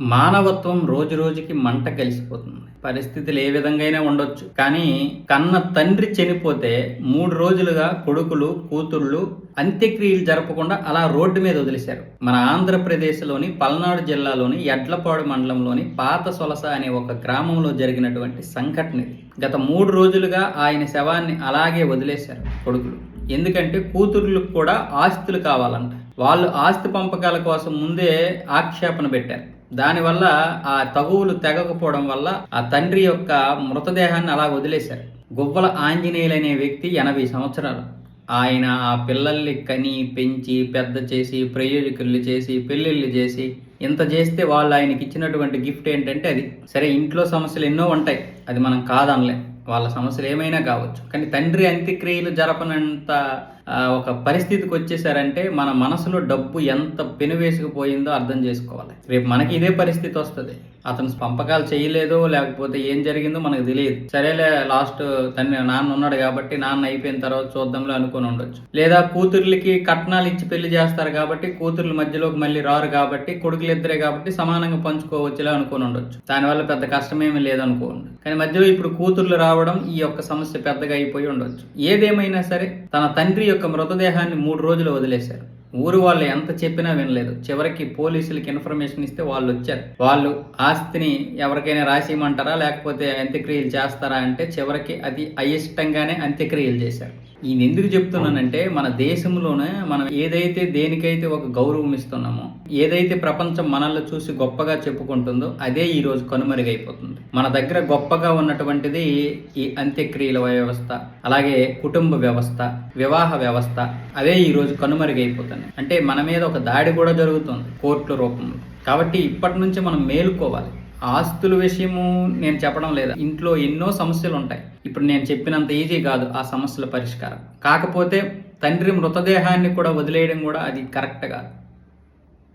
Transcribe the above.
మానవత్వం రోజు రోజుకి మంట కలిసిపోతుంది. పరిస్థితులు ఏ విధంగా ఉండొచ్చు. కానీ కన్న తండ్రి చనిపోతే మూడు రోజులుగా కొడుకులు కూతుళ్ళు అంత్యక్రియలు జరపకుండా అలా రోడ్డు మీద వదిలేశారు. మన ఆంధ్రప్రదేశ్లోని పల్నాడు జిల్లాలోని ఎడ్లపాడు మండలంలోని పాత సొలస అనే ఒక గ్రామంలో జరిగినటువంటి సంఘటన ఇది. గత మూడు రోజులుగా ఆయన శవాన్ని అలాగే వదిలేశారు కొడుకులు. ఎందుకంటే కూతుర్లకు కూడా ఆస్తులు కావాలంట. వాళ్ళు ఆస్తి పంపకాల కోసం ముందే ఆక్షేపణ పెట్టారు. దానివల్ల ఆ తగువులు తెగకపోవడం వల్ల ఆ తండ్రి యొక్క మృతదేహాన్ని అలా వదిలేశారు. గువ్వల ఆంజనేయులు అనే వ్యక్తి ఎనభై సంవత్సరాలు. ఆయన ఆ పిల్లల్ని కని పెంచి పెద్ద చేసి ప్రయోజకులు చేసి పెళ్ళిళ్ళు చేసి ఇంత చేస్తే వాళ్ళు ఆయనకి ఇచ్చినటువంటి గిఫ్ట్ ఏంటంటే అది. సరే ఇంట్లో సమస్యలు ఎన్నో ఉంటాయి. అది మనం కాదనలే. వాళ్ళ సమస్యలు ఏమైనా కావచ్చు. కానీ తండ్రి అంత్యక్రియలు జరపనంత ఒక పరిస్థితికి వచ్చేసారంటే మన మనసులో డబ్బు ఎంత పెనువేసుకుపోయిందో అర్థం చేసుకోవాలి. రేపు మనకి ఇదే పరిస్థితి వస్తుంది. అతను పంపకాలు చేయలేదో లేకపోతే ఏం జరిగిందో మనకు తెలియదు. సరేలే లాస్ట్ తన నాన్న ఉన్నాడు కాబట్టి నాన్న అయిపోయిన తర్వాత చూద్దాంలో అనుకుని ఉండొచ్చు. లేదా కూతుర్లకి కట్నాలు ఇచ్చి పెళ్ళి చేస్తారు కాబట్టి కూతుర్ల మధ్యలోకి మళ్ళీ రారు కాబట్టి కొడుకులు ఇద్దరే కాబట్టి సమానంగా పంచుకోవచ్చులే అనుకుని ఉండొచ్చు. దానివల్ల పెద్ద కష్టమేమీ లేదనుకోండి. కానీ మధ్యలో ఇప్పుడు కూతుర్లు రావడం ఈ యొక్క సమస్య పెద్దగా అయిపోయి ఉండొచ్చు. ఏదేమైనా సరే తన తండ్రి యొక్క మృతదేహాన్ని మూడు రోజులు వదిలేశారు. ఊరు వాళ్ళు ఎంత చెప్పినా వినలేదు. చివరికి పోలీసులకి ఇన్ఫర్మేషన్ ఇస్తే వాళ్ళు వచ్చారు వాళ్ళు ఆస్తిని ఎవరికైనా రాసిమంటారా లేకపోతే అంత్యక్రియలు చేస్తారా అంటే చివరికి అది అయిష్టంగానే అంత్యక్రియలు చేశారు. ఈయన ఎందుకు చెప్తున్నానంటే మన దేశంలోనే మనం ఏదైతే దేనికైతే ఒక గౌరవం ఇస్తున్నామో ఏదైతే ప్రపంచం మనల్ని చూసి గొప్పగా చెప్పుకుంటుందో అదే ఈరోజు కనుమరుగైపోతుంది. మన దగ్గర గొప్పగా ఉన్నటువంటిది ఈ అంత్యక్రియల వ్యవస్థ అలాగే కుటుంబ వ్యవస్థ వివాహ వ్యవస్థ అవే ఈరోజు కనుమరుగైపోతుంది. కనుమరుగైపోతున్నాయి అంటే మన మీద ఒక దాడి కూడా జరుగుతుంది కోర్టుల రూపంలో. కాబట్టి ఇప్పటి నుంచి మనం మేలుకోవాలి. ఆస్తుల విషయము నేను చెప్పడం లేదా? ఇంట్లో ఎన్నో సమస్యలు ఉంటాయి. ఇప్పుడు నేను చెప్పినంత ఈజీ కాదు ఆ సమస్యల పరిష్కారం. కాకపోతే తండ్రి మృతదేహాన్ని కూడా వదిలేయడం కూడా అది కరెక్ట్ కాదు.